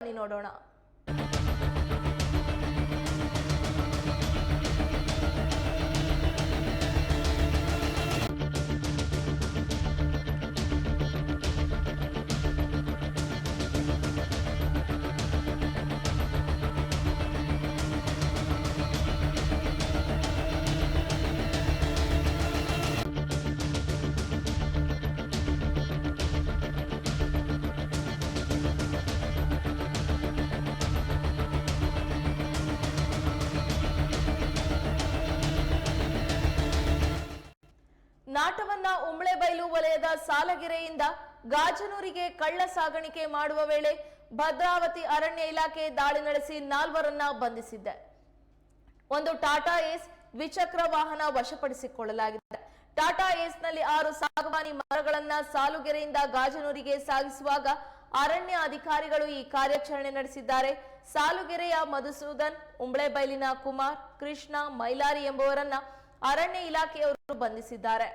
ನೋಡೋಣ. ನಾಟವನ್ನ ಉಂಬ್ಳೆಬೈಲು ವಲಯದ ಸಾಲಗೆರೆಯಿಂದ ಗಾಜನೂರಿಗೆ ಕಳ್ಳ ಸಾಗಾಣಿಕೆ ಮಾಡುವ ವೇಳೆ ಭದ್ರಾವತಿ ಅರಣ್ಯ ಇಲಾಖೆ ದಾಳಿ ನಡೆಸಿ ನಾಲ್ವರನ್ನ ಬಂಧಿಸಿದ್ದೆ ಒಂದು ಟಾಟಾ ಏಸ್ ದ್ವಿಚಕ್ರ ವಾಹನ ವಶಪಡಿಸಿಕೊಳ್ಳಲಾಗಿದೆ. ಟಾಟಾ ಏಸ್ನಲ್ಲಿ ಆರು ಸಾಗವಾನಿ ಮರಗಳನ್ನ ಸಾಲುಗೆರೆಯಿಂದ ಗಾಜನೂರಿಗೆ ಸಾಗಿಸುವಾಗ ಅರಣ್ಯ ಅಧಿಕಾರಿಗಳು ಈ ಕಾರ್ಯಾಚರಣೆ ನಡೆಸಿದ್ದಾರೆ. ಸಾಲುಗೆರೆಯ ಮಧುಸೂದನ್ ಉಂಬ್ಳೆಬೈಲಿನ ಕುಮಾರ್, ಕೃಷ್ಣ, ಮೈಲಾರಿ ಎಂಬುವರನ್ನ ಅರಣ್ಯ ಇಲಾಖೆಯವರು ಬಂಧಿಸಿದ್ದಾರೆ.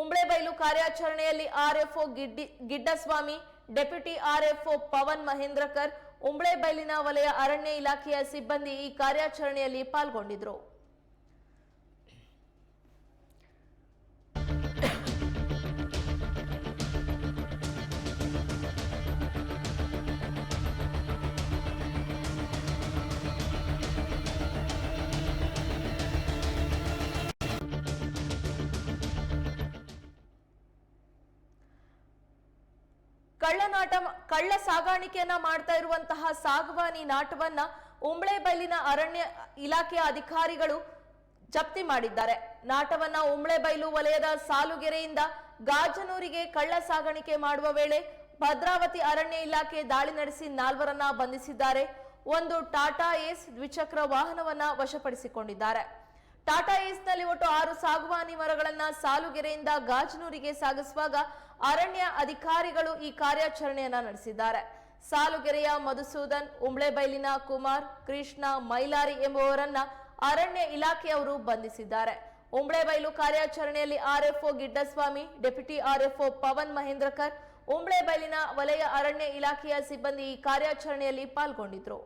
ಉಂಬ್ಳೆಬೈಲು ಕಾರ್ಯಾಚರಣೆಯಲ್ಲಿ RFO Giddi Giddaswamy, deputy RFO Pavan Mahendrakar, ಉಂಬ್ಳೆಬೈಲಿನ ವಲಯ ಅರಣ್ಯ ಇಲಾಖೆಯ ಸಿಬ್ಬಂದಿ ಈ ಕಾರ್ಯಾಚರಣೆಯಲ್ಲಿ ಪಾಲ್ಗೊಂಡಿದ್ರು. ಕಳ್ಳನಾಟ ಕಳ್ಳ ಸಾಗಾಣಿಕೆಯನ್ನ ಮಾಡ್ತಾ ಇರುವಂತಹ ಸಾಗವಾನಿ ನಾಟವನ್ನ ಉಂಬ್ಳೆಬೈಲಿನ ಅರಣ್ಯ ಇಲಾಖೆಯ ಅಧಿಕಾರಿಗಳು ಜಪ್ತಿ ಮಾಡಿದ್ದಾರೆ. ನಾಟವನ್ನ ಉಂಬ್ಳೆಬೈಲು ವಲಯದ ಸಾಲುಗೆರೆಯಿಂದ ಗಾಜನೂರಿಗೆ ಕಳ್ಳ ಸಾಗಾಣಿಕೆ ಮಾಡುವ ವೇಳೆ ಭದ್ರಾವತಿ ಅರಣ್ಯ ಇಲಾಖೆ ದಾಳಿ ನಡೆಸಿ ನಾಲ್ವರನ್ನ ಬಂಧಿಸಿದ್ದಾರೆ. ಒಂದು ಟಾಟಾ ಏಸ್ ದ್ವಿಚಕ್ರ ವಾಹನವನ್ನ ವಶಪಡಿಸಿಕೊಂಡಿದ್ದಾರೆ. ಟಾಟಾ ಏಸ್ನಲ್ಲಿ ಒಟ್ಟು ಆರು ಸಾಗುವಾನಿ ಮರಗಳನ್ನ ಸಾಲುಗೆರೆಯಿಂದ ಗಾಜನೂರಿಗೆ ಸಾಗಿಸುವಾಗ ಅರಣ್ಯ ಅಧಿಕಾರಿಗಳು ಈ ಕಾರ್ಯಾಚರಣೆಯನ್ನ ನಡೆಸಿದ್ದಾರೆ. ಸಾಲುಗೆರೆಯ ಮಧುಸೂದನ್, ಉಂಬ್ಳೆಬೈಲಿನ ಕುಮಾರ್, ಕೃಷ್ಣ, ಮೈಲಾರಿ ಎಂಬುವರನ್ನ ಅರಣ್ಯ ಇಲಾಖೆಯವರು ಬಂಧಿಸಿದ್ದಾರೆ. ಉಂಬ್ಳೆಬೈಲು ಕಾರ್ಯಾಚರಣೆಯಲ್ಲಿ RFO Giddaswamy, deputy RFO Pavan Mahendrakar, ಉಂಬ್ಳೆಬೈಲಿನ ವಲಯ ಅರಣ್ಯ ಇಲಾಖೆಯ ಸಿಬ್ಬಂದಿ ಈ ಕಾರ್ಯಾಚರಣೆಯಲ್ಲಿ ಪಾಲ್ಗೊಂಡಿದ್ರು.